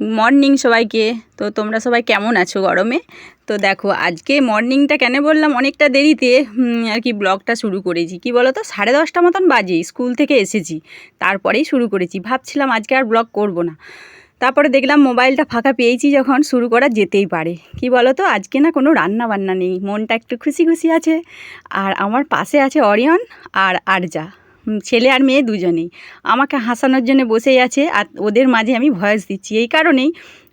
Morning সবাইকে। তো তোমরা সবাই কেমন আছো গরমে? তো দেখো, আজকে মর্নিংটা কেন বললাম? অনেকটা দেরিতে আর কি ব্লগটা শুরু করেছি। কি বলো তো সাড়ে দশটা মতন বাজে, স্কুল থেকে এসেছি। তারপরেই শুরু করেছি। ভাবছিলাম আজকে আর ব্লগ করব না। তারপরে দেখলাম মোবাইলটা ফাঁকা পেয়েছি যখন, শুরু করা যেতেই পারে। কি বলো তো আজকে না কোনো রান্না বান্না নেই। মনটা একটু খুশি খুশি আছে। আর আমার পাশে আছে অরিয়ন আর আরজা ছেলে আর মেয়ে দুজনেই। আমাকে হাসানোর জন্য বসেই আছে আর ওদের মাঝে আমি ভয়েস দিচ্ছি। এই কারণেই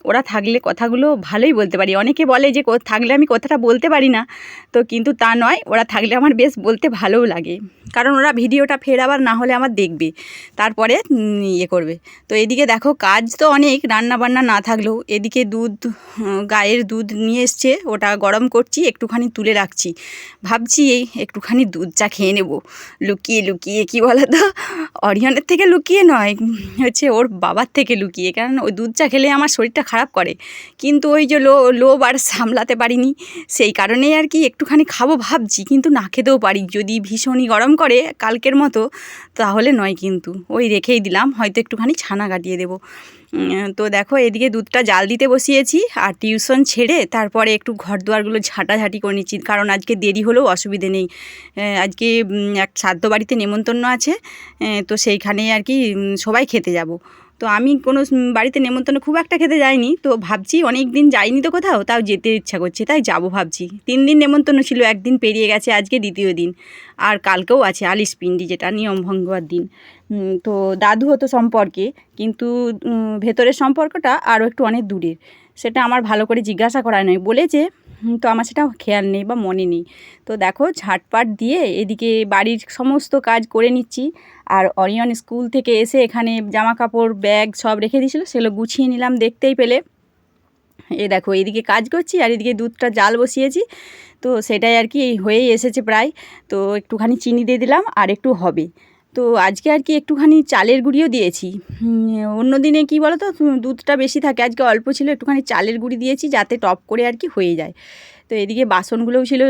ওরা থাকলে কথাগুলো ভালোই বলতে পারি। অনেকে বলে যে থাকলে আমি কথাটা বলতে পারি না। তো কিন্তু তা নয়, ওরা থাকলে আমার বেশ বলতে ভালোও লাগে। কারণ ওরা ভিডিওটা ফের আবার না হলে আমার দেখবে, তারপরে ইয়ে করবে। তো এদিকে দেখো, কাজ তো অনেক রান্না বান্না না থাকলেও। এদিকে দুধ গায়ের দুধ নিয়ে এসছে, ওটা গরম করছি, একটুখানি তুলে রাখছি। ভাবছি এই একটুখানি দুধ চা খেয়ে নেব। লুকিয়ে লুকিয়ে, কি বলো তো অরিয়নের থেকে লুকিয়ে নয় হচ্ছে ওর বাবার থেকে লুকিয়ে। কারণ ওই দুধ চা খেলে আমার শরীরটা খারাপ করে। কিন্তু ওই যে লো, লোভ আর সামলাতে পারিনি, সেই কারণেই আর কি একটুখানি খাব ভাবছি, কিন্তু না খেতেও পারি। যদি ভীষণই গরম করে কালকের মতো, তাহলে নয় কিন্তু। ওই রেখেই দিলাম, হয়তো একটুখানি ছানা কাটিয়ে দেবো। তো দেখো, এদিকে দুধটা জাল দিতে বসিয়েছি, আর টিউশন ছেড়ে তারপরে একটু ঘর দুয়ারগুলো ঝাঁটাঝাঁটি করে নিচ্ছি, কারণ আজকে দেরি হলেও অসুবিধে নেই। আজকে এক শ্রাদ্ধ বাড়িতে নেমন্তন্ন আছে তো সেইখানেই আর কি সবাই খেতে যাব। তো আমি কোনো বাড়িতে নেমন্তন্ন খুব একটা খেতে যাইনি, তো ভাবছি অনেক দিন যাইনি তো কোথাও, তাও যেতে ইচ্ছা করছে, তাই যাব ভাবছি। তিন দিন নেমন্তন্ন ছিল, একদিন পেরিয়ে গেছে, আজকে দ্বিতীয় দিন, আর কালকেও আছে আলিশ পিন্ডি যেটা, নিয়ম ভঙ্গর দিন। তো দাদু হতো সম্পর্কে, কিন্তু ভেতরের সম্পর্কটা আরও একটু অনেক দূরের, সেটা আমার ভালো করে জিজ্ঞাসা করা নয়, বলেছে তো আমার সেটা খেয়াল নেই বা মনে নেই। তো দেখো, ঝাটপাট দিয়ে এদিকে বাড়ির সমস্ত কাজ করে নিচ্ছি আর অরিয়ন স্কুল থেকে এসে এখানে জামা কাপড় ব্যাগ সব রেখে দিয়েছিলো, সেগুলো গুছিয়ে নিলাম দেখতেই পেলে। এ দেখো, এদিকে কাজ করছি আর এদিকে দুধটা জাল বসিয়েছি, তো সেটাই আর কি এই হয়েই এসেছে প্রায়। তো একটুখানি চিনি দিয়ে দিলাম আর একটু হবে। তো আজকে আর কি একটুখানি চালের গুঁড়িও দিয়েছি। অন্য দিনে কী বলো তো দুধটা বেশি থাকে, আজকে অল্প ছিল, একটুখানি চালের গুঁড়ি দিয়েছি যাতে টপ করে আর কি হয়ে যায়। তো এদিকে বাসনগুলোও ছিল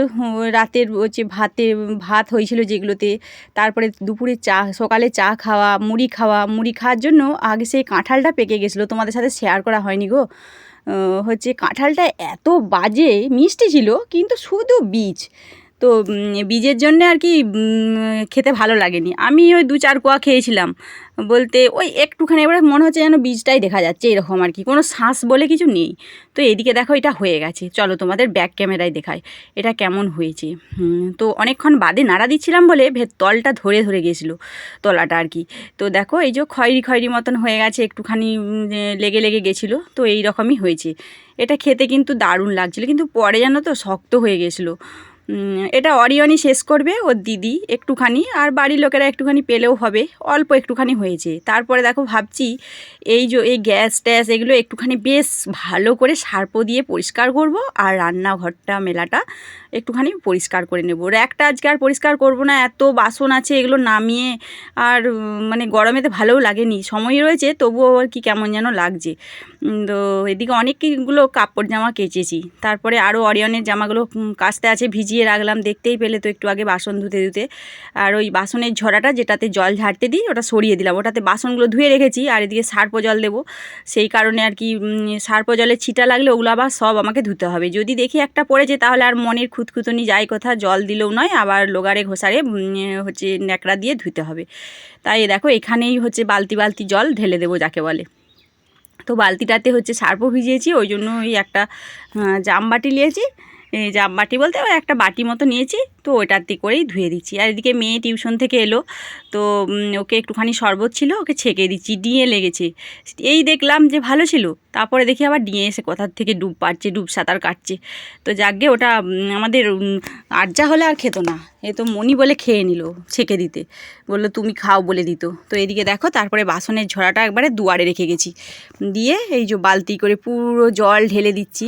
রাতের হচ্ছে ভাতে, ভাত হয়েছিল যেগুলোতে। তারপরে দুপুরে চা, সকালে চা খাওয়া, মুড়ি খাওয়া, মুড়ি খাওয়ার জন্য আগে সেই কাঁঠালটা পেকে গেছিল। তোমাদের সাথে শেয়ার করা হয়নি গো। হচ্ছে কাঁঠালটা এত বাজে, মিষ্টি ছিল, কিন্তু শুধু বীজ। তো বীজের জন্যে আর কি খেতে ভালো লাগেনি। আমি ওই দু চার কোয়া খেয়েছিলাম। বলতে ওই একটুখানি এবারে মনে হচ্ছে যেন বীজটাই দেখা যাচ্ছে এরকম আর কি। কোনো শ্বাস বলে কিছু নেই। তো এদিকে দেখো এটা হয়ে গেছে। চলো তোমাদের ব্যাক ক্যামেরায় দেখায় এটা কেমন হয়েছে। তো অনেকক্ষণ বাদে নাড়া দিচ্ছিলাম বলে ভেত তলটা ধরে ধরে গেছিল তলাটা আর কি। তো দেখো এই যে খয়েরি খয়রি মতন হয়ে গেছে, একটুখানি লেগে লেগে গেছিল। তো এই রকমই হয়েছে। এটা খেতে কিন্তু দারুণ লাগছিল। কিন্তু পরে জানো তো শক্ত হয়ে গেছিল। এটা অরিয়নই শেষ করবে, ওর দিদি একটুখানি, আর বাড়ির লোকেরা একটুখানি পেলেও হবে, অল্প একটুখানি হয়েছে। তারপরে দেখো ভাবছি, এই যে, এই গ্যাস ট্যাস এগুলো একটুখানি বেশ ভালো করে সার্প দিয়ে পরিষ্কার করব, আর রান্নাঘরটা, মেলাটা একটুখানি পরিষ্কার করে নেব। র্যাকটা আজকে আর পরিষ্কার করব না, এত বাসন আছে এগুলো নামিয়ে, আর মানে গরমেতে ভালোও লাগেনি, সময় রয়েছে, তবুও আর কি কেমন যেন লাগছে। তো এদিকে অনেকগুলো কাপড় জামা কেচেছি, তারপরে আরও অরিয়নের জামাগুলো কাচতে আছে, ভিজিয়ে রাখলাম দেখতেই পেলে তো একটু আগে বাসন ধুতে ধুতে। আর ওই বাসনের ঝরাটা যেটাতে জল ঝাড়তে দিই ওটা সরিয়ে দিলাম। ওটাতে বাসনগুলো ধুয়ে রেখেছি আর এদিকে সার্প জল দেবো। সেই কারণে আর কি সার্প জলে ছিটা লাগলে ওগুলো আবার সব আমাকে ধুতে হবে। যদি দেখি একটা পড়েছে তাহলে আর মনের খুঁতখুতনি যায় কথা জল দিলেও নয় আবার লোগারে ঘোষারে হচ্ছে ন্যাকড়া দিয়ে ধুতে হবে। তাই দেখো এখানেই হচ্ছে বালতি বালতি জল ঢেলে দেবো যাকে বলে। তো বালতিটাতে হচ্ছে সার্পও ভিজিয়েছি ওই জন্য ওই একটা আহ, জাম বাটি নিয়েছি। জাম বাটি বলতে একটা বাটি মতো নিয়েছি। তো ওইটাতে করেই ধুয়ে দিচ্ছি। আর এদিকে মেয়ে টিউশন থেকে এলো, তো ওকে একটুখানি শরবত ছিল, ওকে ছেঁকে দিচ্ছি ডিঙে লেগেছে। এই দেখলাম যে ভালো ছিল, তারপরে দেখি আবার ডিঙে এসে কোথার থেকে ডুব পাচ্ছে ডুব সাঁতার কাটছে। তো যাকগে, ওটা আমাদের আর্যা হলে আর খেতো না। এ তো মনি বলে খেয়ে নিল ছেঁকে দিতে। বলল, তুমি খাও বলে দিত। তো এদিকে দেখো, তারপরে বাসনের ঝরাটা একবারে দুয়ারে রেখে গেছি। দিয়ে এই যে বালতি করে পুরো জল ঢেলে দিচ্ছি।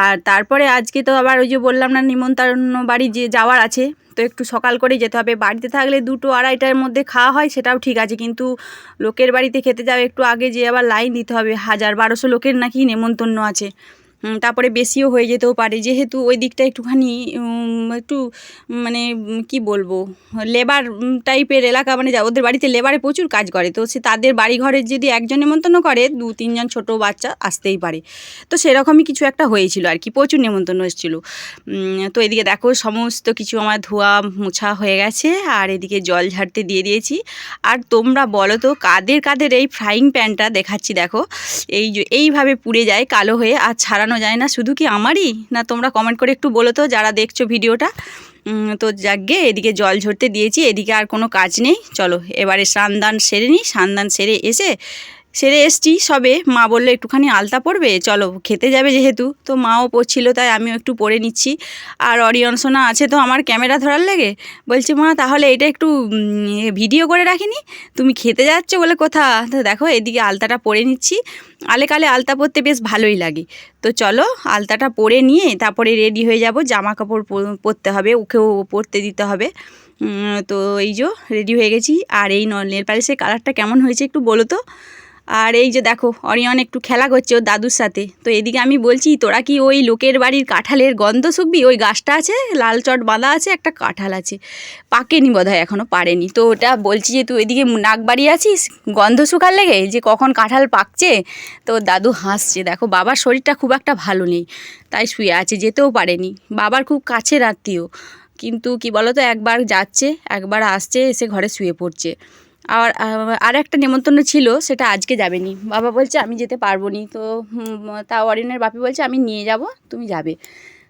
আর তারপরে আজকে তো আবার ওই যে বললাম না, নিমন্ত্রণ বাড়ি যে যাওয়ার আছে। তো একটু সকাল করেই যেতে হবে। বাড়িতে থাকলে দুটো আড়াইটার মধ্যে খাওয়া হয়, সেটাও ঠিক আছে। কিন্তু লোকের বাড়িতে খেতে যাবে একটু আগে যে আবার লাইন দিতে হবে। হাজার বারোশো লোকের নাকি নেমন্তন্ন আছে। তারপরে বেশিও হয়ে যেতেও পারে। যেহেতু ওই দিকটা একটুখানি একটু মানে কি বলব লেবার টাইপের এলাকা মানে ওদের বাড়িতে লেবারে প্রচুর কাজ করে। তো সে তাদের বাড়ি ঘরের যদি একজন নেমন্তন্ন করে, দু তিনজন ছোট বাচ্চা আসতেই পারে। তো সেরকমই কিছু একটা হয়েছিল আর কি, প্রচুর নেমন্তন্ন এসেছিল। তো এদিকে দেখো, সমস্ত কিছু আমার ধোয়া মোছা হয়ে গেছে আর এদিকে জল ঝাড়তে দিয়ে দিয়েছি। আর তোমরা বলো তো, কাদের কাদের এই ফ্রাইং প্যানটা দেখাচ্ছি দেখো। এই এইভাবে পুড়ে যায় কালো হয়ে আর ছাড়ানো যায় না। শুধু কি আমারই? না তোমরা কমেন্ট করে একটু বলো তো, যারা দেখছ ভিডিওটা। তো যাগে এদিকে জল ঝরতে দিয়েছি, এদিকে আর কোনো কাজ নেই। চলো, এবারে স্নান সেরে নিই স্নান সেরে এসে সেরে এসছি, সবে মা বলল, একটুখানি আলতা পড়বে চলো, খেতে যাবে যেহেতু। তো মাও পড়ছিল তাই আমিও একটু পরে নিচ্ছি। আর অরিয়ন সোনা আছে তো, আমার ক্যামেরা ধরার লাগে? বলছি, মা, তাহলে এটা একটু ভিডিও করে রাখিনি? তুমি খেতে যাচ্ছ বলে কোথা? তো দেখো, এদিকে আলতাটা পরে নিচ্ছি। আলে কালে আলতা পরতে বেশ ভালোই লাগে। তো চলো, আলতাটা পরে নিয়ে তারপরে রেডি হয়ে যাব। জামা কাপড় পরতে হবে, ওকেও পরতে দিতে হবে। তো এই যে, রেডি হয়ে গেছি। আর এই নেল পালিশের কালারটা কেমন হয়েছে একটু বলো তো? আর এই যে দেখো, অরিয়ন একটু খেলা করছে ওর দাদুর সাথে। তো এদিকে আমি বলছি, তোরা কি ওই লোকের বাড়ির কাঁঠালের গন্ধ শুকবি? ওই গাছটা আছে, লাল চট বাঁধা আছে, একটা কাঁঠাল আছে। পাকেনি বোধ হয় এখনও পারেনি। তো ওটা বলছি যে, তুই এদিকে নাক বাড়িয়ে আছিস? গন্ধ শুকার লেগে? যে কখন কাঁঠাল পাকছে? তো দাদু হাসছে, দেখো, বাবার শরীরটা খুব একটা ভালো নেই, তাই শুয়ে আছে, যেতেও পারেনি। বাবার খুব কাছের আত্মীয়, কিন্তু কি বলতো, একবার যাচ্ছে, একবার আসছে, এসে ঘরে শুয়ে পড়ছে। আর আর একটা নেমন্তন্ন ছিল, সেটা আজকে যাবেনি। বাবা বলছে, আমি যেতে পারব নি তো তা অরিনের বাপি বলছে, আমি নিয়ে যাব, তুমি যাবে।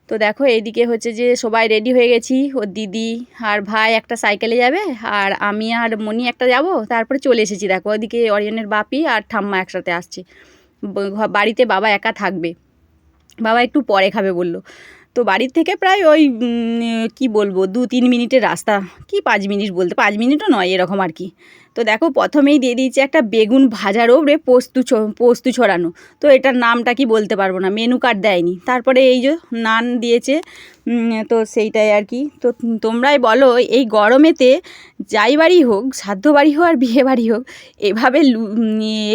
তো দেখো, এইদিকে হচ্ছে যে সবাই রেডি হয়ে গেছি। ওর দিদি আর ভাই একটা সাইকেলে যাবে, আর আমি আর মনি একটা যাব। তারপরে চলে এসেছি। দেখো ওদিকে অরিয়নের বাপি আর ঠাম্মা একসাথে আসছে। বাড়িতে বাবা একা থাকবে। বাবা একটু পরে খাবে বলল। তো বাড়ির থেকে প্রায় ওই কি বলব, দু তিন মিনিটের রাস্তা। কি পাঁচ মিনিট বলতে, পাঁচ মিনিটও নয় এরকম আর কি। তো দেখো, প্রথমেই দিয়ে দিয়েছি একটা বেগুন ভাজার ওপরে পোস্তু পোস্তু ছড়ানো। তো এটার নামটা কি বলতে পারব না, মেনু কার্ড দেয়নি। তারপরে এই যে নান দিয়েছে তো সেইটাই আর কি। তো তোমরাই বলো, এই গরমেতে যাই বাড়ি হোক, সাধ্য বাড়ি হোক আর বিয়ে বাড়ি হোক, এভাবে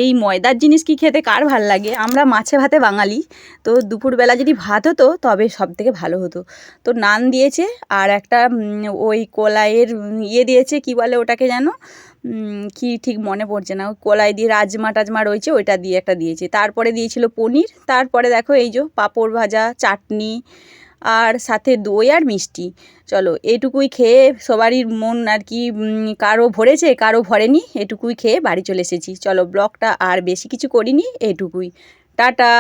এই ময়দার জিনিস কি খেতে কার ভালো লাগে? আমরা মাছে ভাতে বাঙালি। তো দুপুরবেলা যদি ভাত হতো, তবে সব থেকে ভালো হতো। তো নান দিয়েছে, আর একটা ওই কলাইয়ের ইয়ে দিয়েছে, কি বলে ওটাকে যেন? কি ঠিক মনে পড়ছে না কলাই দিয়ে রাজমা টাজমা রয়েছে, ওইটা দিয়ে একটা দিয়েছে। তারপরে দিয়েছিল পনির, তারপরে দেখো এই যে পাঁপড় ভাজা, চাটনি আর সাথে দই আর মিষ্টি। চলো, এটুকুই খেয়ে সবারই মন আর কি কারও ভরেছে, কারও ভরেনি, এটুকুই খেয়ে বাড়ি চলে এসেছি। চলো, ব্লগটা আর বেশি কিছু করিনি, এটুকুই। টাটা!